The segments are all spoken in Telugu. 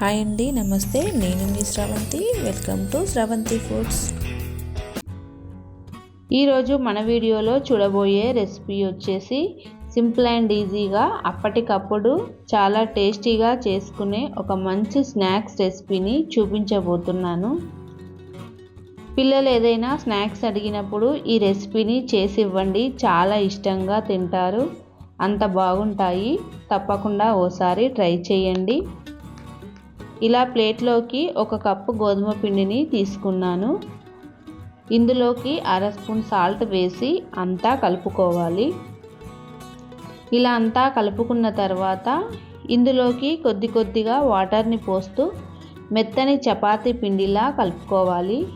హాయ్ అండి నమస్తే. నేను మీ Sravanthi. Welcome to Sravanthi foods ఈరోజు మన వీడియోలో చూడబోయే రెసిపీ వచ్చేసి సింపుల్ అండ్ ఈజీగా అప్పటికప్పుడు చాలా టేస్టీగా చేసుకునే ఒక మంచి స్నాక్స్ రెసిపీని చూపించబోతున్నాను. పిల్లలు ఏదైనా స్నాక్స్ అడిగినప్పుడు ఈ రెసిపీని చేసి ఇవ్వండి. చాలా ఇష్టంగా తింటారు. అంత బాగుంటాయి. తప్పకుండా ఓసారి ట్రై చేయండి. ఇలా ప్లేట్లోకి ఒక కప్పు గోధుమ పిండిని తీసుకున్నాను. ఇందులోకి అర స్పూన్ సాల్ట్ వేసి అంతా కలుపుకోవాలి. ఇలా అంతా కలుపుకున్న తర్వాత ఇందులోకి కొద్ది కొద్దిగా వాటర్ని పోస్తూ మెత్తని చపాతీ పిండిలా కలుపుకోవాలి.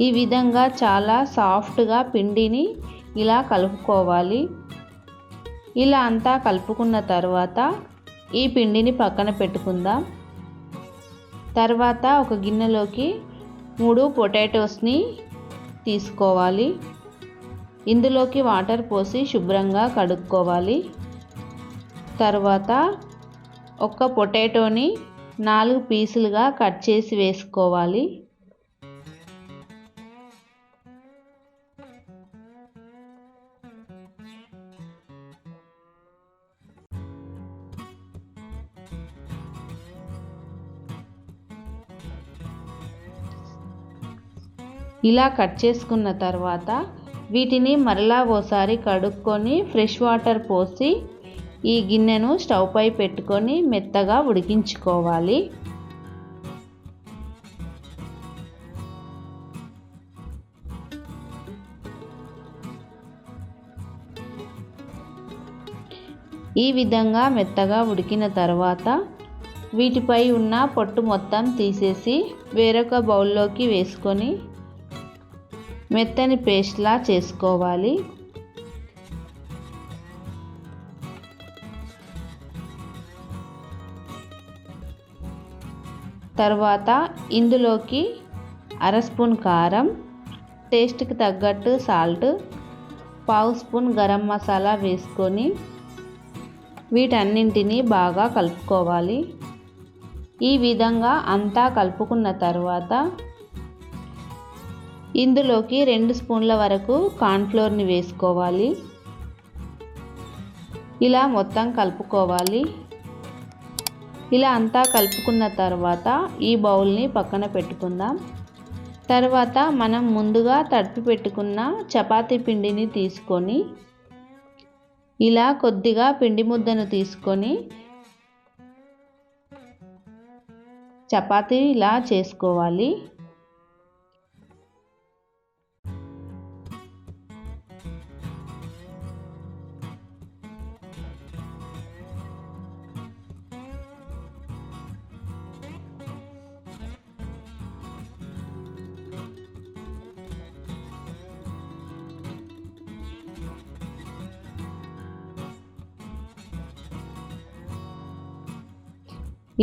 ఈ విధంగా చాలా సాఫ్ట్గా పిండిని ఇలా కలుపుకోవాలి. ఇలా అంతా కలుపుకున్న తర్వాత ఈ పిండిని పక్కన పెట్టుకుందాం. తర్వాత ఒక గిన్నెలోకి మూడు పొటాటోస్ని తీసుకోవాలి. ఇందులోకి వాటర్ పోసి శుభ్రంగా కడుక్కోవాలి. తర్వాత ఒక పొటాటోని నాలుగు పీసులుగా కట్ చేసి వేసుకోవాలి. ఇలా కట్ చేసుకున్న తర్వాత వీటిని మరలా ఓసారి కడుక్కొని ఫ్రెష్ వాటర్ పోసి ఈ గిన్నెను స్టవ్పై పెట్టుకొని మెత్తగా ఉడికించుకోవాలి. ఈ విధంగా మెత్తగా ఉడికిన తర్వాత వీటిపై ఉన్న పొట్టు మొత్తం తీసేసి వేరొక బౌల్లోకి వేసుకొని మెత్తని పేస్ట్లా చేసుకోవాలి. తర్వాత ఇందులోకి అర స్పూన్ కారం టేస్ట్కి తగ్గట్టు సాల్ట్ పావు స్పూన్ గరం మసాలా వేసుకొని వీటన్నింటినీ బాగా కలుపుకోవాలి. ఈ విధంగా అంతా కలుపుకున్న తర్వాత ఇందులోకి రెండు స్పూన్ల వరకు కార్న్ఫ్లోర్ని వేసుకోవాలి. ఇలా మొత్తం కలుపుకోవాలి. ఇలా అంతా కలుపుకున్న తర్వాత ఈ బౌల్ని పక్కన పెట్టుకుందాం. తర్వాత మనం ముందుగా తడిపి పెట్టుకున్న చపాతీ పిండిని తీసుకొని ఇలా కొద్దిగా పిండి ముద్దను తీసుకొని చపాతీ ఇలా చేసుకోవాలి.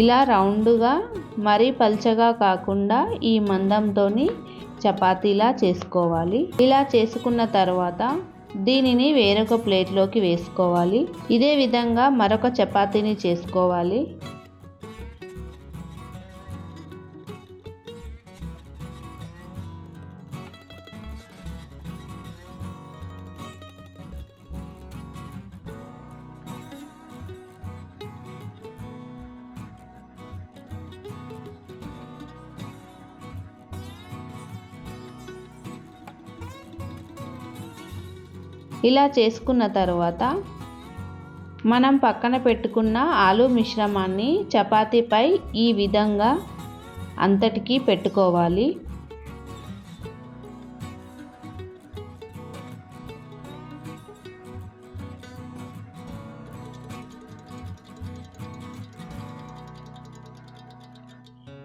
ఇలా రౌండ్గా మరీ పల్చగా కాకుండా ఈ మందంతో చపాతీలా చేసుకోవాలి. ఇలా చేసుకున్న తర్వాత దీనిని వేరొక ప్లేట్లోకి వేసుకోవాలి. ఇదే విధంగా మరొక చపాతీని చేసుకోవాలి. ఇలా చేసుకున్న తర్వాత మనం పక్కన పెట్టుకున్న ఆలు మిశ్రమాన్ని చపాతీపై ఈ విధంగా అంతటికీ పెట్టుకోవాలి.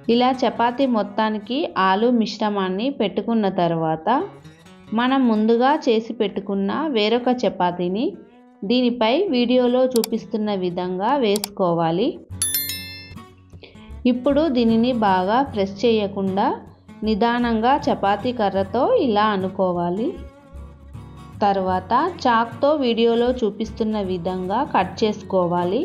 ఇలా చపాతీ మొత్తానికి ఆలు మిశ్రమాన్ని పెట్టుకున్న తర్వాత మనం ముందుగా చేసి పెట్టుకున్న వేరొక చపాతీని దీనిపై వీడియోలో చూపిస్తున్న విధంగా వేసుకోవాలి. ఇప్పుడు దీనిని బాగా ప్రెస్ చేయకుండా నిదానంగా చపాతీ కర్రతో ఇలా అనుకోవాలి. తర్వాత చాక్తో వీడియోలో చూపిస్తున్న విధంగా కట్ చేసుకోవాలి.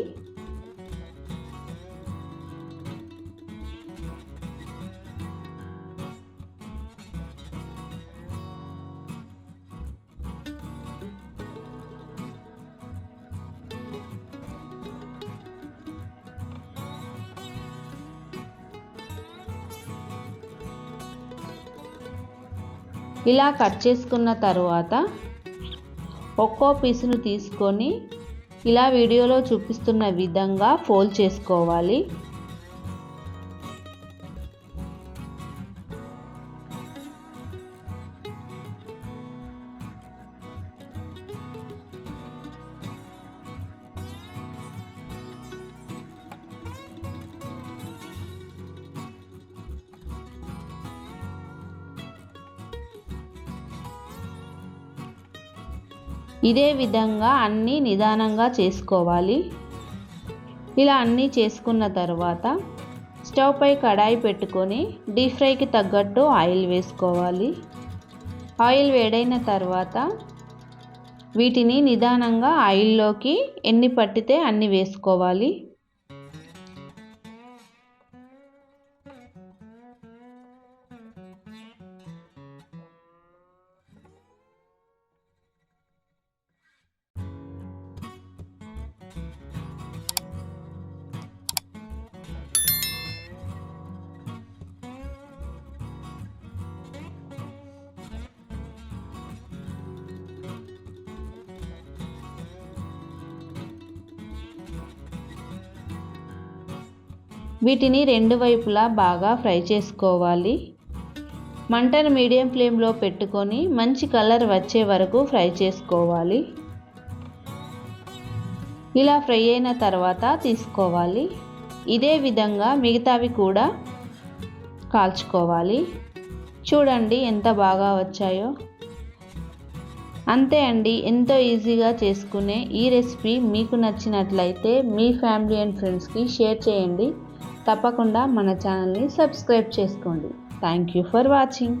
ఇలా కట్ చేసుకున్న తర్వాత ఒక్కో పీసును తీసుకొని ఇలా వీడియోలో చూపిస్తున్న విధంగా ఫోల్డ్ చేసుకోవాలి. ఇదే విధంగా అన్నీ నిదానంగా చేసుకోవాలి. ఇలా అన్నీ చేసుకున్న తర్వాత స్టవ్ పై కడాయి పెట్టుకొని డీప్ ఫ్రైకి తగ్గట్టు ఆయిల్ వేసుకోవాలి. ఆయిల్ వేడైన తర్వాత వీటిని నిదానంగా ఆయిల్లోకి ఎన్ని పట్టితే అన్ని వేసుకోవాలి. వీటిని రెండు వైపులా బాగా ఫ్రై చేసుకోవాలి. మంటను మీడియం ఫ్లేమ్లో పెట్టుకొని మంచి కలర్ వచ్చే వరకు ఫ్రై చేసుకోవాలి. ఇలా ఫ్రై అయిన తర్వాత తీసుకోవాలి. ఇదే విధంగా మిగతావి కూడా కాల్చుకోవాలి. చూడండి ఎంత బాగా వచ్చాయో. అంతే అండి ఎంతో ఈజీగా చేసుకునే ఈ రెసిపీ మీకు నచ్చినట్లయితే మీ ఫ్యామిలీ అండ్ ఫ్రెండ్స్కి షేర్ చేయండి. తప్పకుండా మన ఛానల్ని సబ్స్క్రైబ్ చేసుకోండి. Thank you for watching